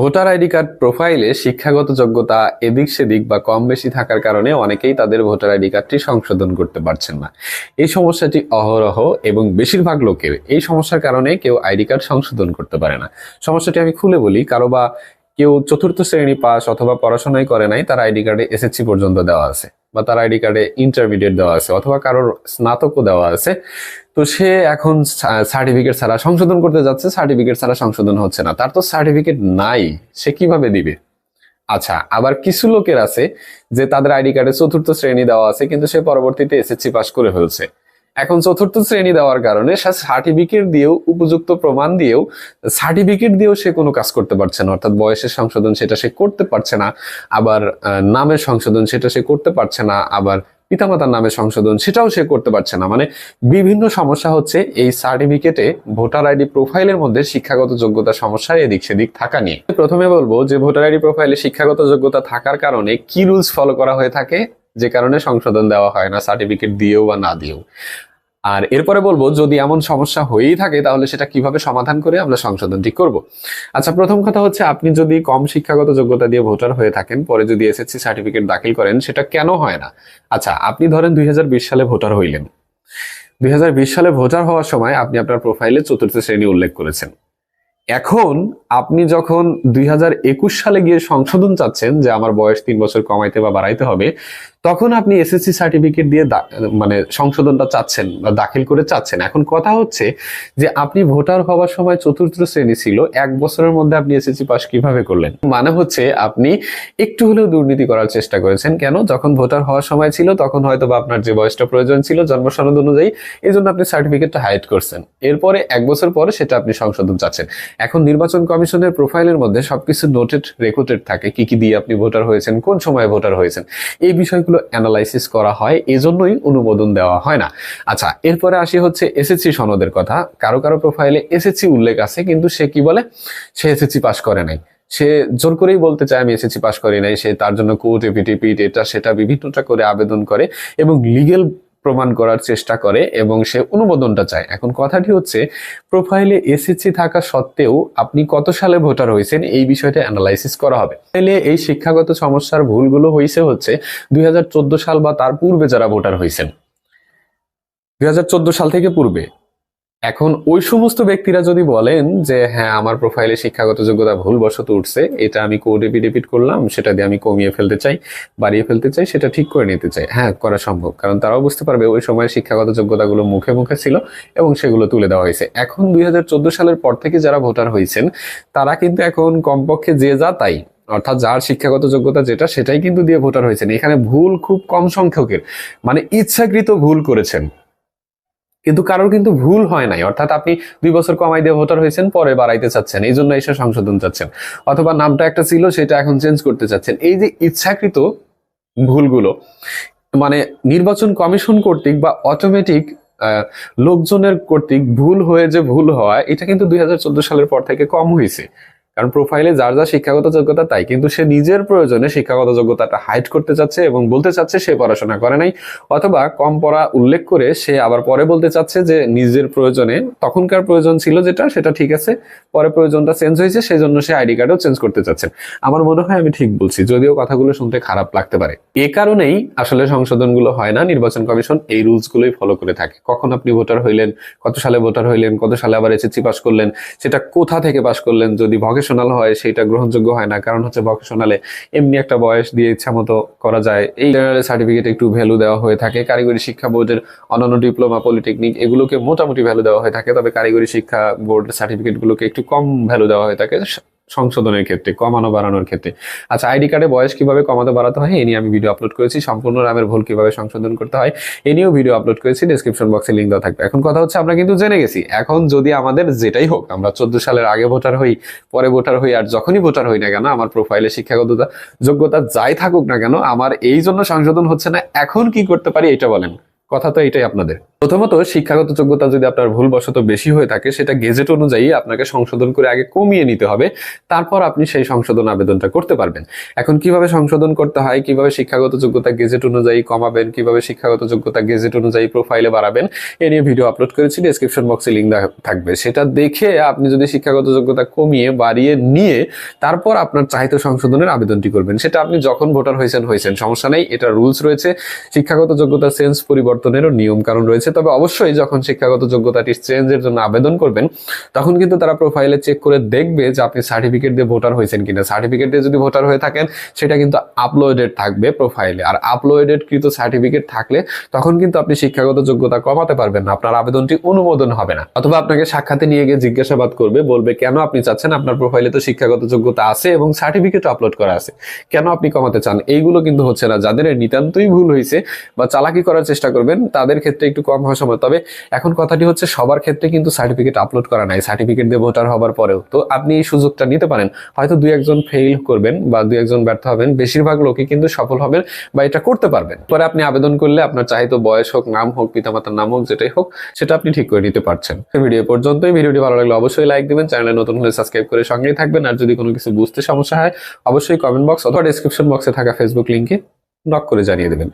Voter ID card প্রোফাইলে শিক্ষাগত যোগ্যতা এদিক সেদিক বা কম বেশি থাকার কারণে অনেকেই তাদের ভোটার আইডি কার্ডটি সংশোধন করতে পারছেন না। এই সমস্যাটি অহরহ এবং বেশিরভাগ লোকের এই সমস্যার কারণে কেউ আইডি কার্ড সংশোধন করতে পারে না। সমস্যাটি আমি খুলে বলি, কারও বা কেউ চতুর্থ শ্রেণি পাস অথবা পড়াশোনাই করে নাই, তার আইডি কার্ডে এসএসসি পর্যন্ত দেওয়া আছে। বা তার আইডি কার্ডে ইন্টারমিডিয়েট দেওয়া আছে অথবা কারোর স্নাতকও দেওয়া আছে। তো সে এখন সার্টিফিকেট ছাড়া সংশোধন করতে যাচ্ছে সার্টিফিকেট ছাড়া সংশোধন হচ্ছে না। তার তো সার্টিফিকেট নাই, সে কীভাবে দিবে? আচ্ছা আবার কিছু লোকের আছে যে তাদের আইডি কার্ডে চতুর্থ শ্রেণি দেওয়া আছে, কিন্তু সে পরবর্তীতে এসএসসি পাস করে ফেলছে। এখন চতুর্থ শ্রেণি দেওয়ার কারণে সে সার্টিফিকেট দিয়েও, উপযুক্ত প্রমাণ দিয়েও সার্টিফিকেট দিয়েও সে কোনো কাজ করতে পারছে না। অর্থাৎ বয়সের সংশোধন সেটা সে করতে পারছে না, আবার নামের সংশোধন সেটা সে করতে পারছে না, আবার পিতামাতার নামে সংশোধন সেটাও সে করতে পারছে না। মানে বিভিন্ন সমস্যা হচ্ছে এই সার্টিফিকেটে ভোটার আইডি প্রোফাইলের মধ্যে শিক্ষাগত যোগ্যতা সমস্যা এদিক সেদিক থাকা নিয়ে। প্রথমে বলব যে ভোটার আইডি প্রোফাইলে শিক্ষাগত যোগ্যতা থাকার কারণে কি রুলস ফলো করা হয়ে থাকে? যে কারণে সংশোধন দেওয়া হয় না সার্টিফিকেট দিয়েও বা না দিয়েও। আর এরপরে বলব, যদি এমন সমস্যা হয়েই থাকে, তাহলে সেটা কীভাবে সমাধান করে আমরা সংশোধনটি করব? আচ্ছা প্রথম কথা হচ্ছে, আপনি যদি কম শিক্ষাগত যোগ্যতা দিয়ে ভোটার হয়ে থাকেন, পরে যদি এসএসসি সার্টিফিকেট দাখিল করেন, সেটা কেন হয় না? আচ্ছা আপনি ধরেন দুই হাজার বিশ সালে ভোটার হইলেন। দুই হাজার বিশ সালে ভোটার হওয়ার সময় আপনি আপনার প্রোফাইলে চতুর্থ শ্রেণি উল্লেখ করেছেন। এখন আপনি যখন দুই হাজার একুশ সালে গিয়ে সংশোধন চাচ্ছেন যে আমার বয়স তিন বছর কমাইতে বা বাড়াইতে হবে তখন আপনি এসএসসি সার্টিফিকেট দিয়ে মানে সংশোধনটা চাচ্ছেন বা দাখিল করে চাচ্ছেন। এখন কথা হচ্ছে যে আপনি ভোটার হওয়ার সময় চতুর্থ শ্রেণি ছিল, এক বছরের মধ্যে আপনি এসএসসি পাস কীভাবে করলেন? মানে হচ্ছে আপনি একটু হলেও দুর্নীতি করার চেষ্টা করেছেন। কেন? যখন ভোটার হওয়ার সময় ছিল, তখন হয়তো বা আপনার যে বয়সটা প্রয়োজন ছিল জন্ম সনদ অনুযায়ী এই জন্য আপনি সার্টিফিকেটটা হাইড করছেন। এরপরে এক বছর পরে সেটা আপনি সংশোধন চাচ্ছেন। এখন নির্বাচন কমিশনের প্রোফাইলের মধ্যে সবকিছু নোটেড রেকর্ডেড থাকে। কি কি দিয়ে আপনি ভোটার হয়েছেন? কোন সময় ভোটার হয়েছেন? এই বিষয়গুলো অ্যানালাইসিস করা হয়, এজন্যই অনুমোদন দেওয়া হয় না। আচ্ছা এরপরে আসি হচ্ছে এসএসসি সনদের কথা। কারও কারও প্রোফাইলে এসএসসি উল্লেখ আছে, কিন্তু সে কি বলে? সে এসএসসি পাস করে নাই। সে জোর করেই বলতে চায়, আমি এসএসসি পাস করি নাই। সে তার জন্য কোর্ট এপিটিপিট এটা সেটা বিভিন্নটা করে আবেদন করে এবং লিগেল প্রমাণ করার চেষ্টা করে এবং সে অনুমোদনটা চায়। এখন কথাটি হচ্ছে প্রোফাইলে এসএসসি থাকা সত্ত্বেও আপনি কত সালে ভোটার হয়েছেন এই বিষয়টা অ্যানালাইসিস করা হবে। তাহলে এই শিক্ষাগত সমস্যার ভুলগুলো হয়েছে হচ্ছে, দুই হাজার চোদ্দ সাল বা তার পূর্বে যারা ভোটার হয়েছেন। দুই হাজার চোদ্দ সাল থেকে পূর্বে। এখন ওই সমস্ত ব্যক্তিরা যদি বলেন যে হ্যাঁ আমার প্রোফাইলে শিক্ষাগত যোগ্যতা ভুলবশত উঠছে, এটা আমি কোড এপিডেপিট করলাম, সেটা দিয়ে আমি কমিয়ে ফেলতে চাই, বাড়িয়ে ফেলতে চাই, সেটা ঠিক করে নিতে চাই। হ্যাঁ করা সম্ভব, কারণ তারাও বুঝতে পারবে ওই সময় শিক্ষাগত যোগ্যতাগুলো মুখে মুখে ছিল এবং সেগুলো তুলে দেওয়া হয়েছে। এখন দুই হাজার চোদ্দ সালের পর থেকে যারা ভোটার হয়েছেন, তারা কিন্তু এখন কমপক্ষে যে যা তাই, অর্থাৎ যার শিক্ষাগত যোগ্যতা যেটা, সেটাই কিন্তু দিয়ে ভোটার হয়েছেন। এখানে ভুল খুব কম সংখ্যকের মানে ইচ্ছাকৃত ভুল করেছেন। কিন্তু কারোর কিন্তু ভুল হয় নাই। অর্থাৎ আপনি দুই বছর কমাই দিয়ে ভোটার হয়েছেন, পরে বাড়াইতে চাচ্ছেন। এই জন্য এসে সংশোধন চাচ্ছেন। অথবা নামটা একটা ছিল, সেটা এখন চেঞ্জ করতে চাচ্ছেন। এই যে ইচ্ছাকৃত ভুলগুলো মানে নির্বাচন কমিশন কর্তৃক বা অটোমেটিক লোকজনের কর্তৃক ভুল হয়ে যে ভুল হওয়া, এটা কিন্তু দুই হাজার চোদ্দ সালের পর থেকে কম হয়েছে কারণ প্রোফাইলে যার যা শিক্ষাগত যোগ্যতা তাই, কিন্তু সে নিজের প্রয়োজনে শিক্ষাগত যোগ্যতাটা হাইড করতে চাচ্ছে এবং বলতে চাচ্ছে সে পড়াশোনা করে নাই, অথবা কম পড়া উল্লেখ করে সে আবার পরে বলতে চাচ্ছে যে নিজের প্রয়োজনে তখনকার প্রয়োজন ছিল যেটা, সেটা ঠিক আছে, পরে প্রয়োজনটা চেঞ্জ হয়েছে সেই জন্য সে আইডি কার্ডও চেঞ্জ করতে চাচ্ছেন আমার মনে হয় আমি ঠিক বলছি, যদিও কথাগুলো শুনতে খারাপ লাগতে পারে। এ কারণেই আসলে সংশোধনগুলো হয় না, নির্বাচন কমিশন এই রুলস গুলোই ফলো করে থাকে। কখন আপনি ভোটার হইলেন, কত সালে ভোটার হইলেন, কত সালে আবার এসএসসি পাস করলেন, সেটা কোথা থেকে পাস করলেন, যদি ভকেশনাল হয় সেটা গ্রহণযোগ্য হয় না। কারণ হচ্ছে ভকেশনালে এমনি একটা বয়স দিয়ে ইচ্ছা মতো করা যায়। এই জেনারেল সার্টিফিকেট একটু ভ্যালু দেওয়া হয়ে থাকে। কারিগরি শিক্ষা বোর্ডের অন্যান্য ডিপ্লোমা পলিটেকনিক এগুলোকে মোটামুটি ভ্যালু দেওয়া হয়ে থাকে। তবে কারিগরি শিক্ষা বোর্ড সার্টিফিকেটগুলোকে একটু কম ভ্যালু দেওয়া হয়ে থাকে। সংশোধনের ক্ষেত্রে, কমানো বাড়ানোর ক্ষেত্রে। আচ্ছা আইডি কার্ডে বয়স কীভাবে কমাতে বাড়াতে হয়, এ নিয়ে আমি ভিডিও আপলোড করেছি। সম্পূর্ণ নামের ভুল কীভাবে সংশোধন করতে হয়, এ নিয়েও ভিডিও আপলোড করেছি। ডিসক্রিপশন বক্সে লিঙ্ক দেওয়া থাকবে। এখন কথা হচ্ছে, আমরা কিন্তু জেনে গেছি। এখন যদি আমাদের যেটাই হোক, আমরা চোদ্দ সালের আগে ভোটার হই, পরে ভোটার হই, আর যখনই ভোটার হই না কেন, আমার প্রোফাইলে শিক্ষাগততা যোগ্যতা যাই থাকুক না কেন, আমার এই জন্য সংশোধন হচ্ছে না। এখন কি করতে পারি, এটা বলেন। কথা তো এটাই আপনাদের। প্রথমত শিক্ষাগত যোগ্যতা যদি আপনার ভুলবশত বেশি হয়ে থাকে, সেটা গেজেট অনুযায়ী আপনাকে সংশোধন করে আগে কমিয়ে নিতে হবে, তারপর আপনি সেই সংশোধন আবেদনটা করতে পারবেন। এখন কীভাবে সংশোধন করতে হয়, কীভাবে শিক্ষাগত যোগ্যতা গেজেট অনুযায়ী কমাবেন, কীভাবে শিক্ষাগত যোগ্যতা গেজেট অনুযায়ী প্রোফাইলে বাড়াবেন, এ নিয়ে ভিডিও আপলোড করেছি ডেসক্রিপশন বক্সে লিঙ্ক থাকবে। সেটা দেখে আপনি যদি শিক্ষাগত যোগ্যতা কমিয়ে বাড়িয়ে নিয়ে তারপর আপনার চাহিত সংশোধনের আবেদনটি করবেন। সেটা আপনি যখন ভোটার হয়েছেন হয়েছেন, সমস্যা নেই, এটা রুলস রয়েছে। শিক্ষাগত যোগ্যতা চেঞ্জ পরিবর্তনেরও নিয়ম কারণ রয়েছে। তবে অবশ্যই যখন শিক্ষাগত যোগ্যতাটি চেঞ্জের জন্য আবেদন করবেন, তখন কিন্তু তারা প্রোফাইলে চেক করে দেখবে যে আপনি সার্টিফিকেট দিয়ে ভোটার হয়েছেন কিনা। সার্টিফিকেট দিয়ে যদি ভোটার হয়ে থাকেন, সেটা কিন্তু আপলোডেড থাকবে প্রোফাইলে আর আপলোডেড কৃত সার্টিফিকেট থাকলে তখন কিন্তু আপনি শিক্ষাগত যোগ্যতা কমাতে পারবেন না। আপনার আবেদনটি অনুমোদন হবে না। অথবা আপনাকে সাক্ষাতে নিয়ে গিয়ে জিজ্ঞাসাবাদ করবে, বলবে, কেন আপনি চাচ্ছেন? আপনার প্রোফাইলে তো শিক্ষাগত যোগ্যতা আছে এবং সার্টিফিকেট আপলোড করা আছে। কেন আপনি কমাতে চান? এইগুলো কিন্তু হচ্ছে না। যাদের নিতান্তই ভুল হয়েছে বা চালাকি করার চেষ্টা করবেন, তাদের ক্ষেত্রে একটু কম হওয়ার সময় তবে এখন কথাটি হচ্ছে সবার ক্ষেত্রে কিন্তু সার্টিফিকেট আপলোড করা নাই সার্টিফিকেট দিয়ে ভোটার হবার পরেও। তো আপনি এই সুযোগটা নিতে পারেন। হয়তো দুই একজন ফেল করবেন বা দুই একজন ব্যর্থ হবেন, বেশিরভাগ লোকই কিন্তু সফল হবেন বা এটা করতে পারবেন। পরে আপনি আবেদন করলে আপনার চাহিত বয়স হোক, নাম হোক, পিতামাতার নাম হোক, যেটাই হোক, সেটা আপনি ঠিক করে নিতে পারছেন। ভিডিও পর্যন্তই। ভিডিওটি ভালো লাগলে অবশ্যই লাইক দিবেন চ্যানেলে নতুন হলে সাবস্ক্রাইব করে সঙ্গেই থাকবেন। আর যদি কোনো কিছু বুঝতে সমস্যা হয়, অবশ্যই কমেন্ট বক্স অথবা ডিসক্রিপশন বক্সে থাকা ফেসবুক লিঙ্কে নক করে জানিয়ে দেবেন।